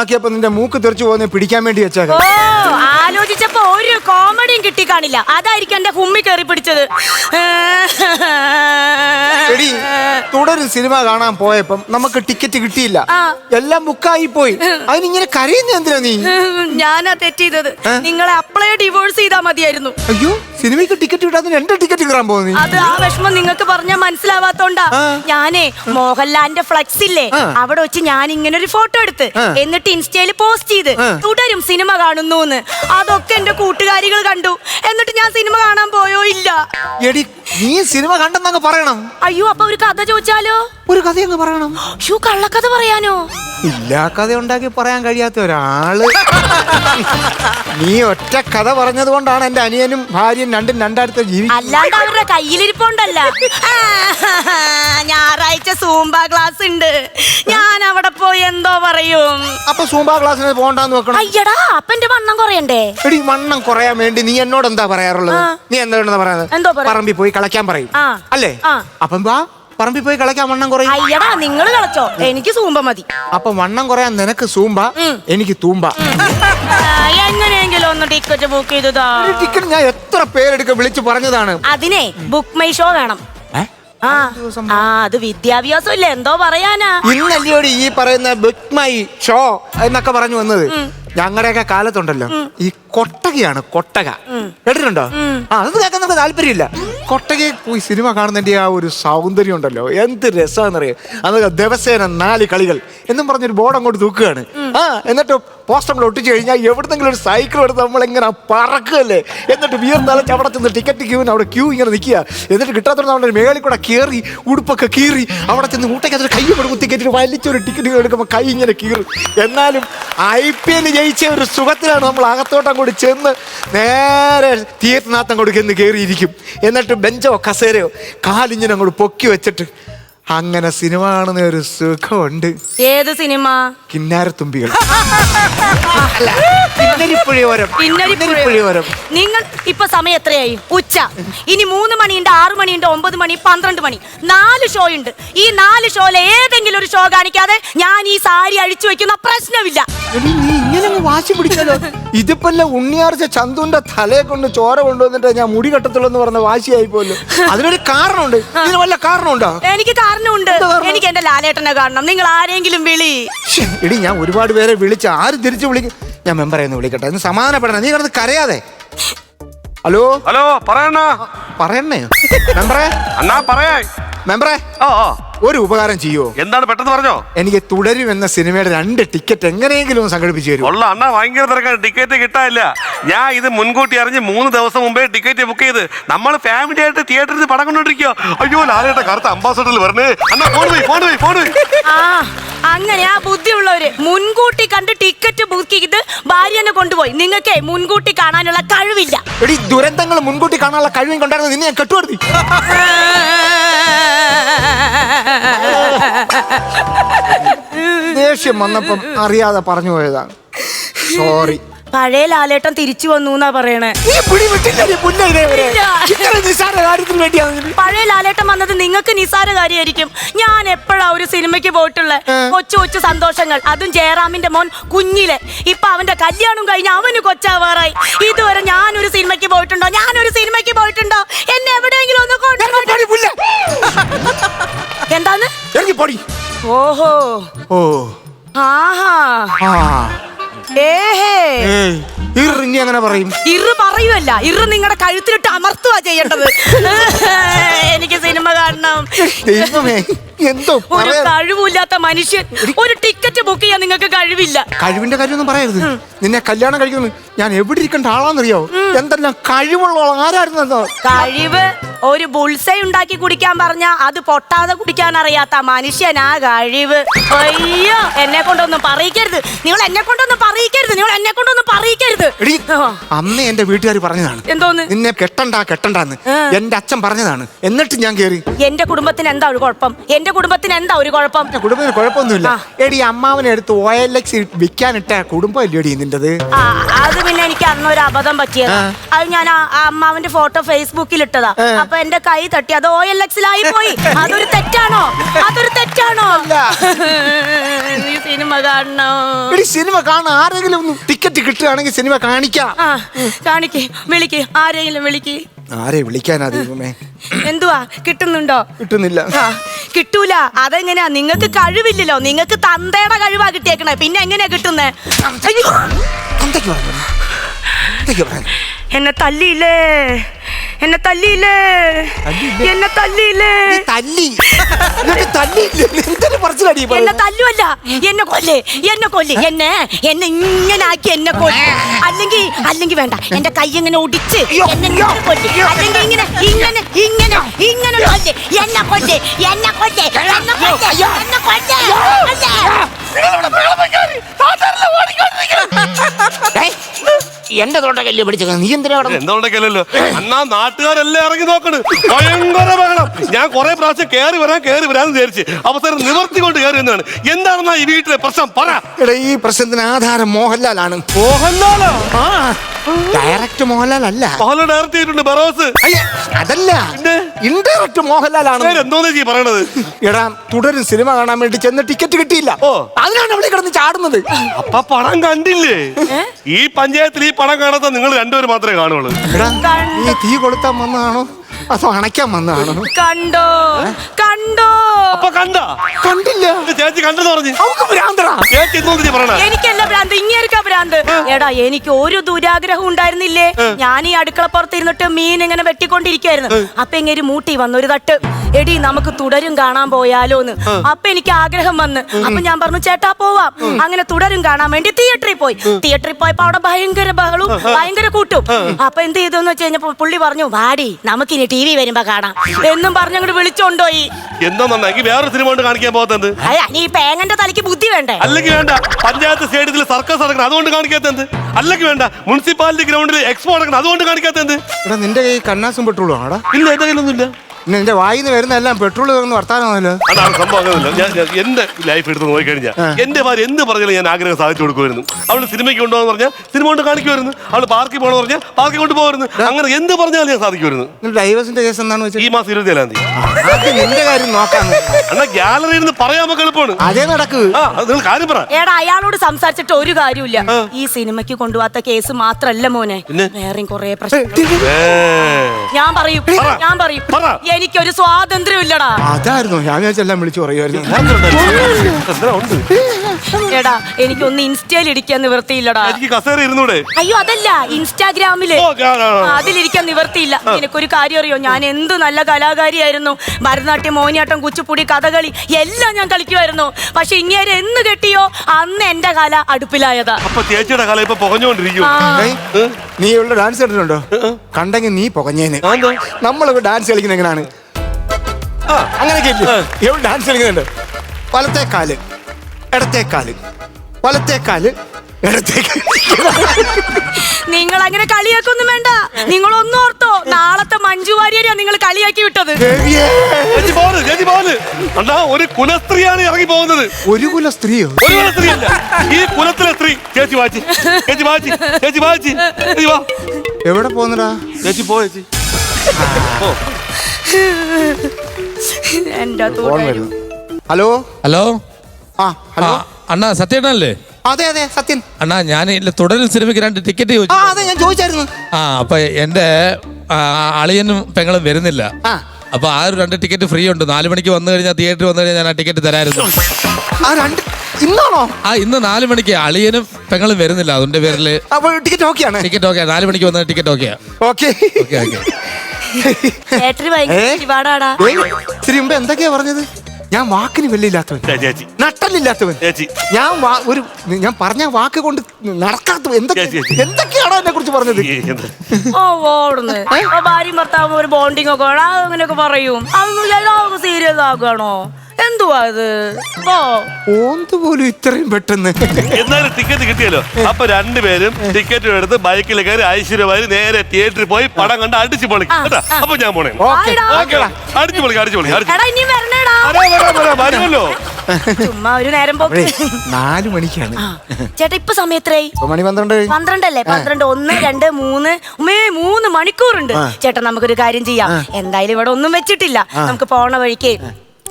ആക്കിയപ്പോ നിന്റെ മൂക്ക് തെറിച്ചു പോകുന്ന പിടിക്കാൻ വേണ്ടി ഓ വെച്ചേക്കാം ആലോചിച്ചപ്പോ ഒരു കോമഡിയും കിട്ടി കാണില്ല അതായിരിക്കും എന്റെ ഹുമ്മി കയറി പിടിച്ചത്. തുടരും സിനിമ കാണാൻ പോയപ്പം നമുക്ക് ടിക്കറ്റ് കിട്ടിയില്ല. എല്ലാം ബുക്കായി പോയി. അതിനിങ്ങനെ കരയുന്ന എന്തിനാ നീ? ഞാനാ തെറ്റ് ചെയ്തത് നിങ്ങളെ അപ്ലൈ ഡിവോഴ്സ് ചെയ്താൽ മതിയായിരുന്നു. അയ്യോ സിനിമയ്ക്ക് ടിക്കറ്റ് കിട്ടാതെ എന്റെ ടിക്കറ്റ് കിട്ടാൻ പോകുന്നു അത് ആ വിഷമം നിങ്ങൾക്ക് പറഞ്ഞാൽ മനസ്സിലാവാത്തോണ്ടാ. ഞാനേ മോഹൻലാലിന്റെ ഫ്ലക്സ് ഇല്ലേ? അവിടെ വെച്ച് ഞാൻ ഇങ്ങനെ ഒരു ഫോട്ടോ എടുത്ത് എന്നിട്ട് ഇൻസ്റ്റയിൽ പോസ്റ്റ് ചെയ്ത്. തുടരും സിനിമ കാണുന്നു അതൊക്കെ എന്റെ കൂട്ടുകാരികൾ കണ്ടു. എന്നിട്ട് ഞാൻ സിനിമ കാണാൻ പോയോ ഇല്ല. എടി നീ സിനിമ കണ്ടെന്നങ്ങ് പറയണം. അയ്യോ അപ്പൊ ഒരു കഥ ചോദിച്ചാലോ? ഒരു കഥ അങ്ങ് പറയണം. ഷൂ കള്ളക്കഥ പറയാനോ? ഇല്ലാ കഥ ഉണ്ടാക്കി പറയാൻ കഴിയാത്ത ഒരാൾ. നീ ഒറ്റ കഥ പറഞ്ഞത് കൊണ്ടാണ് എന്റെ അനിയനും ഭാര്യയും രണ്ടും രണ്ടായിരത്തി ജീവി അല്ലാണ്ട് അവരുടെ കയ്യിലിരിപ്പുണ്ടല്ല. ഞായറാഴ്ച സൂംബ ക്ലാസ് ഉണ്ട്. ഞാൻ അവിടെ പോയി എന്തോ പറയും. അപ്പൊ സൂമ്പ ക്ലാസ്സിന് പോകണ്ടെന്ന് വെക്കണം. അയ്യടാ അപ്പന്റെ വണ്ണം കുറയണ്ടേ? എടി വണ്ണം കുറയാൻ വേണ്ടി നീ എന്നോട് എന്താ പറയാറുള്ളത്? നീ എന്താ പറയാ? പറമ്പിൽ പോയി കളയ്ക്കാൻ പറയും. അല്ലേ? അപ്പം വാ. പറമ്പിൽ പോയി കളയ്ക്കാൻ വണ്ണം കുറയും? അയ്യടാ നിങ്ങൾ കളിച്ചോ. എനിക്ക് സൂമ്പ മതി. അപ്പൊ വണ്ണം കുറയാൻ നിനക്ക് സൂമ്പ എനിക്ക് തൂമ്പ. എങ്ങനെയെങ്കിലും ഒന്ന് ടിക്കറ്റ് ബുക്ക് ചെയ്തതാ. ടിക്കറ്റ് ഞാൻ എത്ര പേരെടുക്ക വിളിച്ചു പറഞ്ഞതാണ്. അതിനെ ബുക്ക് മൈ ഷോ വേണം. ആ ആ അത് വിദ്യാഭ്യാസം ഇല്ല എന്തോ പറയാനാ. ഇന്നല്ലയോടി ഈ പറയുന്ന ബുക്ക് മൈ ഷോ എന്നൊക്കെ പറഞ്ഞു വന്നത്. ഞങ്ങളുടെയൊക്കെ കാലത്തുണ്ടല്ലോ. ഈ കൊട്ടകയാണ് കൊട്ടക. കേട്ടിട്ടുണ്ടോ? ആ അത് കേൾക്കാൻ നമുക്ക് താല്പര്യമില്ല. കൊട്ടകയിൽ പോയി സിനിമ കാണുന്നതിന്റെ ആ ഒരു സൗന്ദര്യം ഉണ്ടല്ലോ. എന്ത് രസമാണെന്നറിയാം അതൊക്കെ ദിവസേന നാല് കളികൾ എന്നും പറഞ്ഞൊരു ബോർഡ് അങ്ങോട്ട് തൂക്കുകയാണ്. ആ എന്നിട്ട് പോസ്റ്റർ ഒട്ടിച്ചു കഴിഞ്ഞാൽ എവിടുന്നെങ്കിലും ഒരു സൈക്കിൾ എടുത്ത് നമ്മൾ ഇങ്ങനെ പറക്കുകയല്ലേ? എന്നിട്ട് വീർന്നാലും അവിടെ ചെന്ന് ടിക്കറ്റ് ക്യൂവിന് അവിടെ ക്യൂ ഇങ്ങനെ നിൽക്കുക. എന്നിട്ട് കിട്ടാത്തതുകൊണ്ട് നമ്മുടെ മേളിൽ കൂടെ കീറി ഉടുപ്പൊക്കെ കീറി അവിടെ ചെന്ന് ഊട്ടയ്ക്കകത്ത് കൈ കൊടുക്കും ടിക്കറ്റ് വലിച്ചൊരു ടിക്കറ്റ് എടുക്കുമ്പോൾ കൈ ഇങ്ങനെ കീറും. എന്നാലും ഐ പി എൽ ജയിച്ച ഒരു സുഖത്തിലാണ് നമ്മൾ അകത്തോട്ടം കൂടി ചെന്ന് നേരെ തിയേറ്ററിനകത്ത് കൊടുക്കുന്ന കയറിയിരിക്കും. എന്നിട്ട് ബെഞ്ചോ കസേരയോ കാലിങ്ങനെ അങ്ങോട്ട് പൊക്കി വെച്ചിട്ട് അങ്ങനെ സിനിമ കാണുന്ന ഒരു സുഖമുണ്ട്. ഏത് സിനിമ? കിന്നാരത്തുമ്പികൾ. അല്ല. കിന്നരിപ്പുഴയോരം കിന്നരിപ്പുഴയോരം നിങ്ങൾ ഇപ്പൊ സമയം എത്രയായി? ഉച്ച. ഇനി മൂന്ന് മണിയുണ്ട് ആറു മണിയുണ്ട് ഒമ്പത് മണി പന്ത്രണ്ട് മണി. നാല് ഷോ ഉണ്ട്. ഈ നാല് ഷോയിലെ ഏതെങ്കിലും ഒരു ഷോ കാണിക്കാതെ ഞാൻ ഈ സാരി അഴിച്ചു വെക്കുന്ന പ്രശ്നമില്ല. എടി, നീ ഇങ്ങനെ അങ്ങ് വാശി പിടിച്ചല്ലോ. ഇതിപ്പല്ല ഉണ്ണിയാർച്ച ചന്തുന്റെ തലയെ കൊണ്ട് ചോര കൊണ്ടുവന്നിട്ട് ഞാൻ മുടി കെട്ടത്തുള്ളൂ എന്ന് പറഞ്ഞ വാശിയായി പോലും അതിനൊരു കാരണമുണ്ട്. ഇതിന് വല്ല കാരണമുണ്ടോ? എനിക്ക് കാരണമുണ്ട് എനിക്ക് എന്റെ ലാലേട്ടനെ കാണണം. നിങ്ങൾ ആരെങ്കിലും വിളി. എടി ഞാൻ ഒരുപാട് പേരെ വിളിച്ച് ആര് തിരിച്ചു വിളിക്കും ഞാൻ മെമ്പറെ ഒന്ന് വിളിക്കട്ടെ. ഒന്ന് സമാധാനപ്പെടണം. നീ കിടന്ന് കരയാതെ. ഹലോ? ഹലോ പറയണ്ണ. പറയണേ മെമ്പറേ? അണ്ണാ പറയാ. മെമ്പറെ ഓ ഓ ഒരു ഉപകാരം ചെയ്യുവോ എന്താണ് പെട്ടെന്ന് പറഞ്ഞോ? എനിക്ക് തുടരും എന്ന സിനിമയുടെ രണ്ട് ടിക്കറ്റ് എങ്ങനെയെങ്കിലും ഒന്ന് സംഘടിപ്പിച്ചു തരും ഉള്ള അണ്ണ ഭയങ്കര തിരക്കാണ്. ടിക്കറ്റ് കിട്ടാനില്ല. ഞാൻ ഇത് മുൻകൂട്ടി അറിഞ്ഞ് മൂന്ന് ദിവസം മുമ്പേ ടിക്കറ്റ് ബുക്ക് ചെയ്ത് നമ്മൾ ഫാമിലി ആയിട്ട് തിയേറ്ററിൽ പടം കൊണ്ടോണ്ടിരിക്കുക അയ്യോ ലാലേട്ട കറുത്ത അംബാസഡറിൽ വരണേ. അണ്ണാ ഫോൺ പോയി ഫോൺ പോയി ഫോൺ പോയി ആ അങ്ങനെ ആ ബുദ്ധിയുള്ളവര് മുൻകൂട്ടി കണ്ട് ടിക്കറ്റ് ബുക്ക് ചെയ്ത് ഭാര്യനെ കൊണ്ടുപോയി. നിങ്ങൾക്ക് മുൻകൂട്ടി കാണാനുള്ള കഴിവില്ല. എടി ദുരന്തങ്ങൾ മുൻകൂട്ടി കാണാനുള്ള കഴിവും കൊണ്ടായിരുന്നു നിന്നെ ഞാൻ കെട്ടുപടുത്തി ദേഷ്യം വന്നപ്പം അറിയാതെ പറഞ്ഞു പോയതാണ്. സോറി പഴയ ലാലേട്ടൻ തിരിച്ചു വന്നു എന്നാ പറയണേ. പഴയ ലാലേട്ടൻ വന്നത് നിങ്ങൾക്ക് നിസാര കാര്യമായിരിക്കും ഞാൻ എപ്പോഴാ ഒരു സിനിമയ്ക്ക് പോയിട്ടുള്ള? കൊച്ചു കൊച്ചു സന്തോഷങ്ങൾ. അതും ജയറാമിന്റെ മോൻ കുഞ്ഞിലെ. ഇപ്പൊ അവന്റെ കല്യാണം കഴിഞ്ഞ് അവന് കൊച്ചാവാറായി. ഇതുവരെ ഞാനൊരു സിനിമയ്ക്ക് പോയിട്ടുണ്ടോ? ഞാനൊരു സിനിമയ്ക്ക് പോയിട്ടുണ്ടോ? എന്നെ എവിടെയെങ്കിലും ഒന്ന് പുല്ല്. എന്താന്ന്? ഇറങ്ങി പോടി. ഓഹോ. ഓ. ആഹാ. ഏഹേ. ഇറിഞ്ഞി അങ്ങനെ പറയും. ഇറ് പറയുമല്ല ഇറ് നിങ്ങളുടെ കഴുത്തിലിട്ട് അമർത്തുക ചെയ്യേണ്ടത്. എനിക്ക് സിനിമ കാണണം. ദൈവമേ എന്തോ ഒരു കഴിവില്ലാത്ത മനുഷ്യൻ. ഒരു ടിക്കറ്റ് ബുക്ക് ചെയ്യാൻ നിങ്ങൾക്ക് കഴിവില്ല. കഴിവിന്റെ കാര്യമൊന്നും പറയരുത്. നിന്നെ കല്യാണം കഴിക്കുന്നു ഞാൻ എവിടെ ഇരിക്കേണ്ട ആളാന്നറിയോ എന്തെല്ലാം കഴിവുള്ള ആരായിരുന്നു കഴിവ് ഒരു ബുൾസൈ ഉണ്ടാക്കി കുടിക്കാൻ പറഞ്ഞ അത് പൊട്ടാതെ കുടിക്കാൻ അറിയാത്ത മനുഷ്യനാ കഴിവ്. അയ്യോ എന്നെ കൊണ്ടൊന്നും പറയിക്കരുത്. നിങ്ങൾ എന്നെ കൊണ്ടൊന്നും പറയിക്കരുത്. പറയിക്കരുത്. നിങ്ങൾ എന്നെ കൊണ്ടൊന്നും പറയിക്കരുത്. എടി അന്ന് എന്റെ വീട്ടുകാർ പറഞ്ഞതാണ്. എന്തോന്ന്? നിന്നെ കെട്ടണ്ട കെട്ടണ്ടാന്ന്. എന്റെ അച്ഛൻ പറഞ്ഞതാണ്. എന്നിട്ട് ഞാൻ കേറി. എന്റെ കുടുംബത്തിന് എന്താ ഒരു കുഴപ്പം? എന്റെ കുടുംബത്തിന് എന്താ ഒരു കുഴപ്പം? കുടുംബത്തിന് കുഴപ്പമൊന്നുമില്ല. എടി അമ്മാവനെ എടുത്ത് ഒ എൽ എക്സ് വിൽക്കാനിട്ട കുടുംബം ഇല്ലടി നിന്റത്? ആ, അത് പിന്നെ എനിക്ക് അന്നൊരു അബദ്ധം പറ്റിയത്. അത് ഞാൻ അമ്മാവന്റെ ഫോട്ടോ ഫേസ്ബുക്കിൽ ഇട്ടതാ. അപ്പൊ എന്റെ കൈ തട്ടി. അത് ഓ എൽ എക്സിലായി പോയി. അതൊരു തെറ്റാണോ? അതൊരു തെറ്റാണോ? സിനിമ കാണണോ. എടി സിനിമ കാണാൻ ആരെങ്കിലും ഒന്ന് ടിക്കറ്റ് കിട്ടുകയാണെങ്കിൽ സിനിമ കാണിക്കാം. ആ കാണിക്ക്. വിളിക്ക്. ആരെങ്കിലും വിളിക്ക്. ആരെ വിളിക്കാനാ ദൈവമേ? എന്തുവാ? കിട്ടുന്നുണ്ടോ? കിട്ടുന്നില്ല. ആ, കിട്ടൂല. അതെങ്ങനെയാ? നിങ്ങക്ക് കഴിവില്ലല്ലോ. നിങ്ങൾക്ക് തന്തയുടെ കഴിവാ കിട്ടിയേക്കണേ. പിന്നെ എങ്ങനെയാ കിട്ടുന്നേ? അയ്യോ എന്തൊക്കെ പറഞ്ഞു എന്തൊക്കെ പറഞ്ഞു എന്നെ തല്ലിയില്ലേ? എന്നെ തല്ലിയില്ലേ? എന്നെ തല്ലിയില്ലേ? തല്ലി. പറച്ചിലടി എന്നെ തല്ലുവല്ല. എന്നെ കൊല്ലേ. എന്നെ കൊല്ലേ. എന്നെ. എന്നെ ഇങ്ങനെ ആക്കി എന്നെ കൊല്ലേ. അല്ലെങ്കിൽ അല്ലെങ്കിൽ വേണ്ട. എന്റെ കൈ ഇങ്ങനെ ഒടിച്ച് എന്നെ കൊല്ല്. അല്ലെങ്കിൽ ഇങ്ങനെ ഇങ്ങനെ ഇങ്ങനെ ഇങ്ങനെ കൊല്ല്. എന്നെ കൊല്ല്. എന്നെ കൊല്ല്. എന്നെ കൊല്ല്. എന്നെ കൊല്ല്. എന്റെ തോട്ടക്കല്ല് പിടിച്ചു നീ എന്തിനാ അവിടെ എന്തുകൊണ്ടൊക്കെയല്ലോ അന്നാ നാട്ടുകാരെല്ലാം ഇറങ്ങി നോക്കണ്. ഭയങ്കര ബഹളം. ഞാൻ കുറെ പ്രാവശ്യം കേറി വരാൻ കേറി വരാന്ന് വിചാരിച്ച് അവസരം നിവർത്തി കൊണ്ട് കയറി എന്നാണ് എന്താണെന്നാ ഈ വീട്ടിലെ പ്രശ്നം? പറ. എടാ ഈ പ്രശ്നത്തിന് ആധാരം മോഹൻലാലാണ്. മോഹൻലാലോ? ആ ഡയറക്റ്റ് മോഹൻലാൽ അല്ല മോഹൻലാൽ ഡയറക്റ്റ് ചെയ്തിട്ടുണ്ട് ബറോസ്. അയ്യ അതല്ല? ഇൻഡയറക്റ്റ് മോഹൻലാലാണ്. എന്തോന്ന് ചെയ് പറയണത്? എടാ തുടരും സിനിമ കാണാൻ വേണ്ടി ചെന്ന് ടിക്കറ്റ് കിട്ടിയില്ല. ഓ. അതിനാണ് അവിടെ കിടന്ന് ചാടുന്നത്. അപ്പൊ പടം കണ്ടില്ലേ? ഈ പഞ്ചായത്തിൽ ഈ പടം കാണാത്ത നിങ്ങൾ രണ്ടുപേരും മാത്രമേ കാണുള്ളൂ തീ കൊളുത്താൻ വന്നതാണോ? അതോ അണയ്ക്കാൻ വന്നതാണ്. കണ്ടോ? കണ്ടോ? അപ്പൊ കണ്ട? കണ്ടില്ല. ചേച്ചി കണ്ടെന്ന് പറഞ്ഞു. അവക്ക് ഭ്രാന്തടാ ചേച്ചി ചെയ് പറയണ. എനിക്കല്ല ഭ്രാന്ത് ഇങ്ങേർക്കാ ഭ്രാന്ത്. എടാ എനിക്ക് ഒരു ദുരാഗ്രഹം ഉണ്ടായിരുന്നില്ലേ? ഞാൻ ഈ അടുക്കളപ്പുറത്ത് ഇരുന്നിട്ട് മീൻ ഇങ്ങനെ വെട്ടിക്കൊണ്ടിരിക്കായിരുന്നു അപ്പൊ ഇങ്ങനെ മൂട്ടി വന്നു ഒരു തട്ട്. എടി നമുക്ക് തുടരും കാണാൻ പോയാലോന്ന്. അപ്പൊ എനിക്ക് ആഗ്രഹം വന്ന്. അപ്പൊ ഞാൻ പറഞ്ഞു ചേട്ടാ പോവാം. അങ്ങനെ തുടരും കാണാൻ വേണ്ടി തിയേറ്ററിൽ പോയി. തിയേറ്ററിൽ പോയപ്പോ അവിടെ ഭയങ്കര ബഹളും ഭയങ്കര കൂട്ടും. അപ്പൊ എന്ത് ചെയ്തു വെച്ച് കഴിഞ്ഞപ്പോ പുള്ളി പറഞ്ഞു വാടി നമുക്കിനി ടി വി വരുമ്പോ കാണാം. എന്നും പറഞ്ഞങ്ങോട്ട് വിളിച്ചോണ്ടോയി എന്താണെന്നെങ്കിൽ വേറൊരു സിനിമ കൊണ്ട് കാണിക്കാൻ പോകത്തത് അയ്യ നീ പേങ്ങന്റെ തലയ്ക്ക് ബുദ്ധി വേണ്ടേ? അല്ലെങ്കിൽ വേണ്ട. പഞ്ചായത്ത് സ്റ്റേഡിയത്തിൽ സർക്കസ് നടക്കണം. അതുകൊണ്ട് കാണിക്കാത്തത് അല്ലെങ്കിൽ വേണ്ട. മുനിസിപ്പാലിറ്റി ഗ്രൗണ്ടിൽ എക്സ്പോ നടക്കണം. അതുകൊണ്ട് കാണിക്കാത്തത് എടാ നിന്റെ കൈ കണ്ണാസും പെട്ടുള്ളൂ ആടാ ഇല്ല എന്റെ കയ്യിലൊന്നുമില്ല. നിന്റെ വായിന്ന് വരുന്ന എല്ലാം പെട്രോൾ തന്നു വർത്താനമാണല്ലോ. അതാണ് സംഭവം അങ്ങനെയല്ല. ഞാൻ ഞാൻ എന്റെ ലൈഫ് എടുത്ത് നോക്കിക്കഴിഞ്ഞാൽ എന്റെ ഭാര്യ എന്ത് പറഞ്ഞാലും ഞാൻ ആഗ്രഹം സാധിച്ചു കൊടുക്കുമായിരുന്നു. അവൾ സിനിമയ്ക്ക് കൊണ്ടുപോകാന്ന് പറഞ്ഞാൽ സിനിമ കൊണ്ട് കാണിക്കുമായിരുന്നു. അവൾ പാർക്കിൽ പോകണമെന്ന് പറഞ്ഞാൽ പാർക്കിൽ കൊണ്ടുപോകുമായിരുന്നു. അങ്ങനെ എന്ത് പറഞ്ഞാലും ഞാൻ സാധിക്കുമായിരുന്നു. ഡൈവേഴ്സിന്റെ കേസ് എന്താണെന്ന് വെച്ചാൽ ഈ മാസം ഇരുപത്തി ഏഴാം തീയതി ആദ്യം നിന്റെ കാര്യം നോക്കാം എന്നാ ഗാലറിയിൽ നിന്ന് പറയാൻ നമുക്ക് എളുപ്പമാണ്. അതേ നടക്ക്. ആ അത് നിങ്ങൾ കാര്യം പറ. എടാ അയാളോട് സംസാരിച്ചിട്ട് ഒരു കാര്യമില്ല ഈ സിനിമയ്ക്ക് കൊണ്ടുപോകാത്ത കേസ് മാത്രല്ല മോനെ. പിന്നെ? വേറെയും കൊറേ പ്രശ്നം ഏ. ഞാൻ പറയും. ഞാൻ പറയും. പറ. എനിക്കൊരു സ്വാതന്ത്ര്യം ഇല്ലടാ അതായിരുന്നു. ഞാൻ വിളിച്ചു പറയുമായിരുന്നു. എടാ എനിക്കൊന്ന് ഇൻസ്റ്റയിൽ ഇടിക്കാൻ നിവർത്തിയില്ലടാ. എനിക്ക് കസേര ഇരുന്നൂടെ? അയ്യോ അതല്ല ഇൻസ്റ്റാഗ്രാമിൽ. അതിലിരിക്കാൻ നിവർത്തിയില്ല. നിനക്കൊരു കാര്യം അറിയോ ഞാൻ എന്ത് നല്ല കലാകാരിയായിരുന്നു. ഭരതനാട്യം മോഹിനിയാട്ടം കുച്ചിപ്പുടി കഥകളി എല്ലാം ഞാൻ കളിക്കുമായിരുന്നു. പക്ഷെ ഇങ്ങനെ എന്ന് കെട്ടിയോ? അന്ന് എന്റെ കല അടുപ്പിലായതാ. അപ്പൊ ചേച്ചിയുടെ കല ഇപ്പൊ പുകഞ്ഞുകൊണ്ടിരിക്കും ആ. നീ ഉള്ള ഡാൻസ് കണ്ടിട്ടുണ്ടോ കണ്ടെങ്കിൽ നീ പുകഞ്ഞേന്. നമ്മളൊക്കെ ഡാൻസ് കളിക്കുന്ന എങ്ങനെയാണ്. അങ്ങനെയൊക്കെ ഇല്ലേ? എവിടെ ഡാൻസ് കളിക്കുന്നുണ്ട് വലത്തെ കാൽ ഇടത്തെ കാൽ വലത്തെ കാൽ ഇടത്തെ കാൽ. നിങ്ങൾ അങ്ങനെ കളിയാക്കൊന്നും വേണ്ട. നിങ്ങൾ ഒന്നും ഓർത്തോ നാളത്തെ മഞ്ജു വാര്യരെയാ നിങ്ങൾ കളിയാക്കി വിട്ടത്. ഒരു കുലസ്ത്രീയാണ് ഇറങ്ങി പോകുന്നത്. ഒരു കുലസ്ത്രീയോ? ഒരു കുലസ്ത്രീ അല്ല ഈ കുലത്തിലെ സ്ത്രീ. ചേച്ചി വാച്ചി. ചേച്ചി വാച്ചി. ചേച്ചി വാച്ചി. ചേച്ചി വാ. എവിടെ പോന്നടാ ചേച്ചി പോ ചേച്ചി. എന്റെ ഫോൺ വരുന്നു. ഹലോ? ഹലോ? ആ ആ ഹലോ അണ്ണാ സത്യേട്ടനല്ലേ? അതെ അതെ സത്യൻ. അണ്ണാ ഞാൻ ഇല്ല തുടരും സിനിമയ്ക്ക് രണ്ട് ടിക്കറ്റ് ആ ചോദിച്ചു അതെ ഞാൻ ചോദിച്ചായിരുന്നു. ആ അപ്പൊ എന്റെ ആ, അളിയനും പെങ്ങളും വരുന്നില്ല. ആ. അപ്പൊ ആ ഒരു രണ്ട് ടിക്കറ്റ് ഫ്രീ ഉണ്ട്. നാല് മണിക്ക് വന്നു കഴിഞ്ഞാൽ തിയേറ്ററിൽ വന്നു കഴിഞ്ഞാൽ ഞാൻ ആ ടിക്കറ്റ് തരായിരുന്നു. ആ രണ്ട് ഇന്നാണോ? ആ ഇന്ന് നാല് മണിക്ക് അളിയനും പെങ്ങളും വരുന്നില്ല. അതിന്റെ പേരിൽ അപ്പോൾ ടിക്കറ്റ് ഓക്കെയാണ്. ടിക്കറ്റ് ഓക്കെ നാല് മണിക്ക് വന്ന ടിക്കറ്റ് ഓക്കെയാ. ഓക്കെ. Okay okay. ഭയങ്കര ഇത്തിരി മുമ്പ് എന്തൊക്കെയാ പറഞ്ഞത്? ഞാൻ വാക്കിന് വെല്ലില്ലാത്തവൻ. ചേ- ചേച്ചി. നട്ടല്ലില്ലാത്തവൻ ചേച്ചി. ഞാൻ ഒരു ഞാൻ പറഞ്ഞ വാക്ക് കൊണ്ട് നടക്കാത്ത എന്തൊക്കെ. എന്തൊക്കെയാണോ എന്നെ കുറിച്ച് പറഞ്ഞത്? ഓ ഓടുന്നു. ഭാര്യയും ഭർത്താവും ഒരു ബോണ്ടിങ് ഒക്കെ അങ്ങനെയൊക്കെ പറയും. സീരിയസ് ആക്കുകയാണോ? എന്തുവാ ഇത്? ഓ ഓന്ത് പോലും ഇത്രയും പെട്ടെന്ന്. എന്നാലും ടിക്കറ്റ് കിട്ടിയല്ലോ. അപ്പൊ രണ്ടുപേരും ടിക്കറ്റ് എടുത്ത് ബൈക്കിൽ കയറി ഐശ്വര്യമായി നേരെ തിയേറ്ററിൽ പോയി പടം കണ്ട് അടിച്ചു പൊളിക്കും. കേട്ടാ? അപ്പൊ ഞാൻ പോണേ. ഓക്കേ, ആയിടാ. ഓക്കെടാ അടിച്ചു പൊളിക്കും അടിച്ചു പൊളിക്കും അടിച്ചു എടാ ഇനി വരണേടാ. വരാം, വരാം, വരാം, വരുമല്ലോ ചുമ്മാ ഒരു നേരം പോക്ക്. നാല് മണിക്കാണ്. ചേട്ടാ ഇപ്പൊ സമയത്രേ ഇപ്പൊ മണി പന്ത്രണ്ട്. പന്ത്രണ്ടല്ലേ? പന്ത്രണ്ട് ഒന്ന് രണ്ട് മൂന്ന്. ഉമ്മേ മൂന്ന് മണിക്കൂറുണ്ട്. ചേട്ടാ നമുക്കൊരു കാര്യം ചെയ്യാം. എന്തായാലും ഇവിടെ ഒന്നും വെച്ചിട്ടില്ല. നമുക്ക് പോണ വഴിക്ക്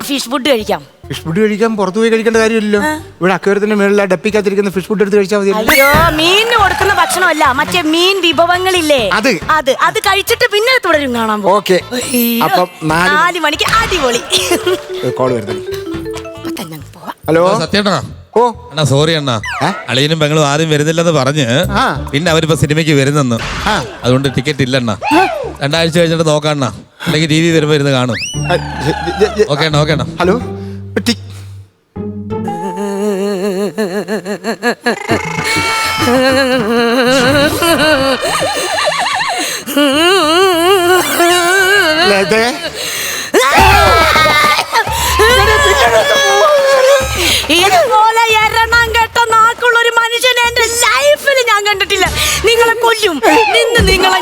ഫിഷ് ഫുഡ് കഴിക്കാം. ഫിഷ് ഫുഡ് കഴിക്കാൻ പുറത്തു പോയി കഴിക്കേണ്ട കാര്യമില്ലല്ലോ. ഇവിടെ അക്കേരത്തിന്റെ മേളിൽ ഡപ്പിക്കകത്തിരിക്കുന്ന ഫിഷ് ഫുഡ് എടുത്ത് കഴിച്ചാൽ മതി അയ്യോ മീനിന് കൊടുക്കുന്ന ഭക്ഷണമല്ല മറ്റേ മീൻ വിഭവങ്ങളില്ലേ? അത്? അത് അത് കഴിച്ചിട്ട് പിന്നെ തുടരും കാണാൻ പോകും ഓക്കെ. അയ്യോ. അപ്പം നാല് നാല് മണിക്ക് അടിപൊളി. കോൾ വരുന്നത് തന്നെ അങ്ങ് പോവാം. ഹലോ? സത്യേട്ടാ. ഓ. അണ്ണാ സോറി അണ്ണാ. ഏ? അളിയനും പെങ്ങളും ആദ്യം വരുന്നില്ലെന്ന് പറഞ്ഞ് ആ. പിന്നെ അവരിപ്പോ സിനിമയ്ക്ക് വരുന്നെന്ന്. ആ. അതുകൊണ്ട് ടിക്കറ്റ് ഇല്ലണ്ണ രണ്ടാഴ്ച കഴിഞ്ഞിട്ട് നോക്കാണ്ണ അല്ലെങ്കിൽ രീതി തരുമ്പോ ഇരുന്ന് കാണും. Okay hello? ഇതുപോലെ എരണം കെട്ട നാക്കുള്ള ഒരു മനുഷ്യനെ എന്റെ ലൈഫിൽ ഞാൻ കണ്ടിട്ടില്ല. നിങ്ങളെ കൊല്ലും. നിന്ന് നിങ്ങളെ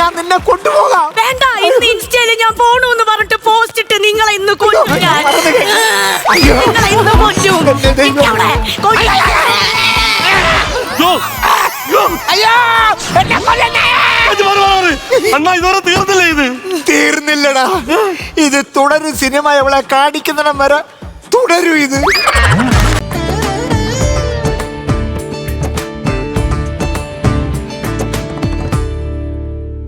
ഞാൻ നിന്നെ കൊണ്ടുപോകാം വേണ്ട ഇന്ന് ഇൻസ്റ്റയിൽ ഞാൻ പോണു എന്ന് പറഞ്ഞിട്ട് പോസ്റ്റ് ഇട്ട് നിങ്ങളെ ഇന്ന് കൊല്ലും ഞാൻ അയ്യോ. നിങ്ങളെ ഇന്ന് കൊല്ലും എന്റെ ദൈവം. നിങ്ങളെ കൊല്ലും. യ്യോ, യ്യോ. ഇത് മാറ്, മാറ്, മാറ്. അണ്ണാ ഇതുവരെ തീർന്നില്ലേ ഇത് തീർന്നില്ലടാ ഇത് തുടരും സിനിമ എവളെ കാണിക്കുന്നിടം വരെ തുടരും ഇത്